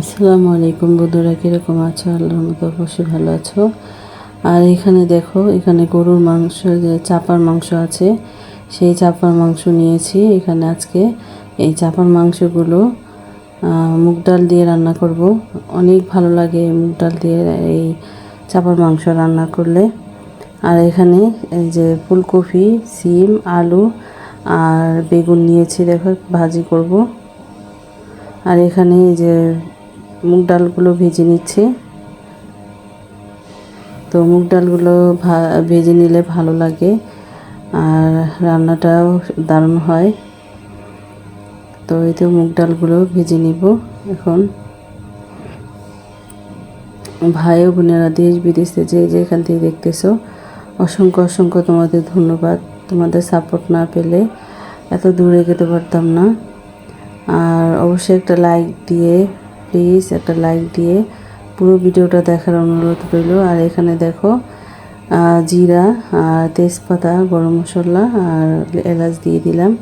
আসসালামু আলাইকুম বন্ধুরা, কীরকম আছো? আল্লাহর মতো অবশ্যই ভালো আছো। আর এখানে দেখো, এখানে গরুর মাংস যে চাপার মাংস আছে, সেই চাপার মাংস নিয়েছি। এখানে আজকে এই চাপার মাংসগুলো মুগ ডাল দিয়ে রান্না করব। অনেক ভালো লাগে মুগ ডাল দিয়ে এই চাপার মাংস রান্না করলে। আর এখানে এই যে ফুলকপি, সিম, আলু আর বেগুন নিয়েছি, দেখো, ভাজি করব। আর এখানে এই যে মুগ ডালগুলো ভেজে নিচ্ছে। তো মুগ ডালগুলো ভেজে নিলে ভালো লাগে। আর রান্নাটাও দারুণ হয়। তো এই তো মুগ ডালগুলো ভেজে নিব এখন। ভাই ও বোনেরা দেশ বিদেশে যে যেখান থেকে দেখতেছো, অসংখ্য অসংখ্য তোমাদের ধন্যবাদ। তোমাদের সাপোর্ট না পেলে এত দূরে যেতে পারতাম না। আর অবশ্যই একটা লাইক দিয়ে প্লিজ একটা লাইক দিয়ে পুরো ভিডিওটা দেখার অনুরোধ রইল। আর এখানে দেখো জিরা আর তেজপাতা, গরম মশলা আর এলাচ দিয়ে দিলাম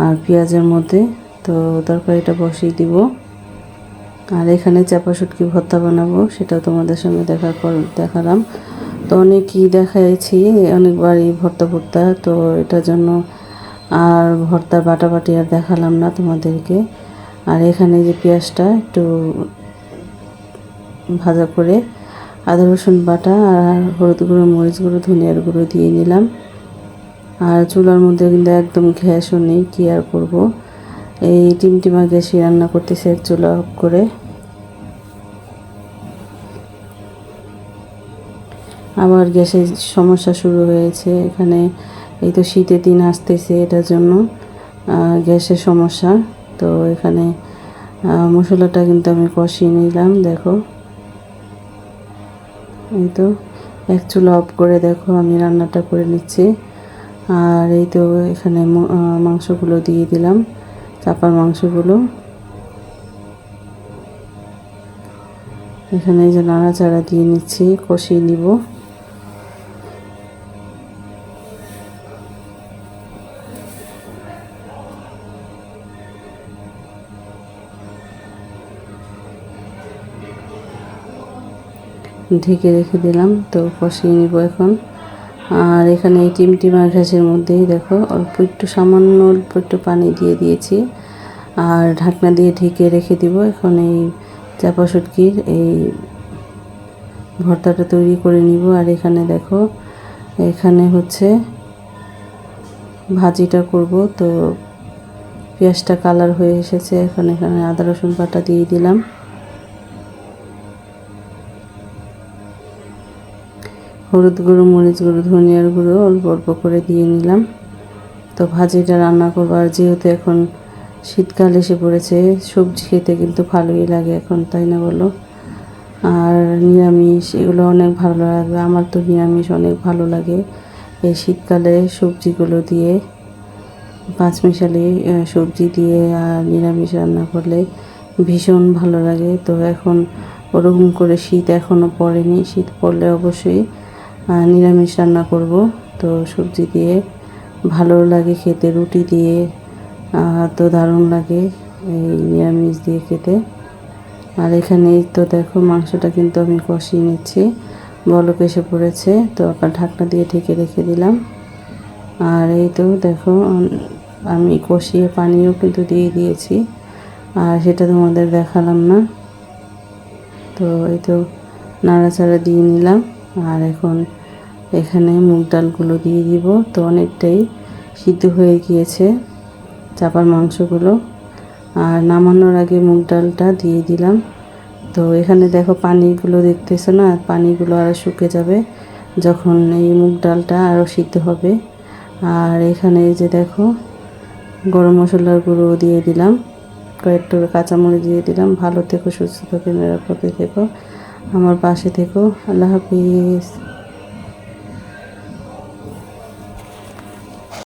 আর পেঁয়াজের মধ্যে। তো তরকারিটা বসিয়ে দিব। আর এখানে চাপা শুটকি ভর্তা বানাবো, সেটাও তোমাদের সঙ্গে দেখার পর দেখালাম। তো অনেকই দেখাইছি, অনেকবারই ভর্তা ভর্তা, তো এটার জন্য আর ভর্তার বাটাবাটি আর দেখালাম না তোমাদেরকে। আর এখানে যে পেঁয়াজটা একটু ভাজা করে আদা, রসুন বাটা আর হলুদ গুঁড়ো, মরিচ গুঁড়ো, ধনিয়ার গুঁড়ো দিয়ে নিলাম। আর চুলার মধ্যে কিন্তু একদম গ্যাসও নেই, কী আর করব? এই টিমটিমা গ্যাসই রান্না করতেছে চুলা অফ করে। আবার গ্যাসের সমস্যা শুরু হয়েছে এখানে। এই তো শীতের দিন আসতেছে এটার জন্য গ্যাসের সমস্যা। তো এখানে মশলাটা কিন্তু আমি কষিয়ে নিলাম, দেখো। এই তো, এক চুলা অফ করে দেখো, আমি রান্নাটা করে নিচ্ছি। আর এই তো এখানে মাংসগুলো দিয়ে দিলাম, চাপার মাংসগুলো। এখানে যে নাড়াচাড়া দিয়ে নিচ্ছি, কষিয়ে নিব। ঢেকে রেখে দিলাম, তো কষিয়ে নিব এখন। আর এখানে এই টিমটিমা ঘাসের মধ্যেই দেখো, অল্প একটু সামান্য অল্প একটু পানি দিয়ে দিয়েছি। আর ঢাকনা দিয়ে ঢেকে রেখে দিব এখন এই চাপা শুটকির, এই ভর্তাটা তৈরি করে নিব। আর এখানে দেখো, এখানে হচ্ছে ভাজিটা করব, তো পেঁয়াজটা কালার হয়ে এসেছে। এখন এখানে আদা রসুন বাটা দিয়ে দিলাম। হলুদ গুঁড়ো, মরিচ গুঁড়ো, ধনিয়ার গুঁড়ো অল্প অল্প করে দিয়ে নিলাম। তো ভাজিটা রান্না করব। আর যেহেতু এখন শীতকাল এসে পড়েছে, সবজি খেতে কিন্তু ভালোই লাগে এখন, তাই না বলো? আর নিরামিষ, এগুলো অনেক ভালো লাগবে আমার তো নিরামিষ অনেক ভালো লাগে। এই শীতকালে সবজিগুলো দিয়ে পাঁচমিশালি সবজি দিয়ে আর নিরামিষ রান্না করলে ভীষণ ভালো লাগে। তো এখন ওরকম করে শীত এখনও পড়েনি। শীত পড়লে অবশ্যই নিরামিষ রান্না করব। তো সবজি দিয়ে ভালো লাগে খেতে, রুটি দিয়ে তো দারুণ লাগে এই নিরামিষ দিয়ে খেতে। আর এখানে তো দেখো মাংসটা কিন্তু আমি কষিয়ে নিচ্ছি। বলক এসে পড়েছে, তো ঢাকনা দিয়ে ঢেকে রেখে দিলাম। আর এই তো দেখো আমি কষিয়ে পানিও কিন্তু দিয়ে দিয়েছি। আর সেটা তোমাদের দেখালাম না। তো এই তো নাড়াচাড়া দিয়ে নিলাম। আর এখন এখানে মুগ ডালগুলো দিয়ে দিব। তো অনেকটাই সিদ্ধ হয়ে গিয়েছে চাপার মাংসগুলো। আর নামানোর আগে মুগ ডালটা দিয়ে দিলাম। তো এখানে দেখো পানিগুলো দেখতেছো না? পানিগুলো আরও শুকে যাবে যখন এই মুগ ডালটা আরও সিদ্ধ হবে। আর এখানে যে দেখো গরম মশলার গুঁড়ো দিয়ে দিলাম। কয়েকটা কাঁচামরিচ দিয়ে দিলাম। ভালো থেকো, সুস্থ থেকো, নিরাপদে থেকো। আমার পাশে থেকো। আল্লাহ হাফিজ।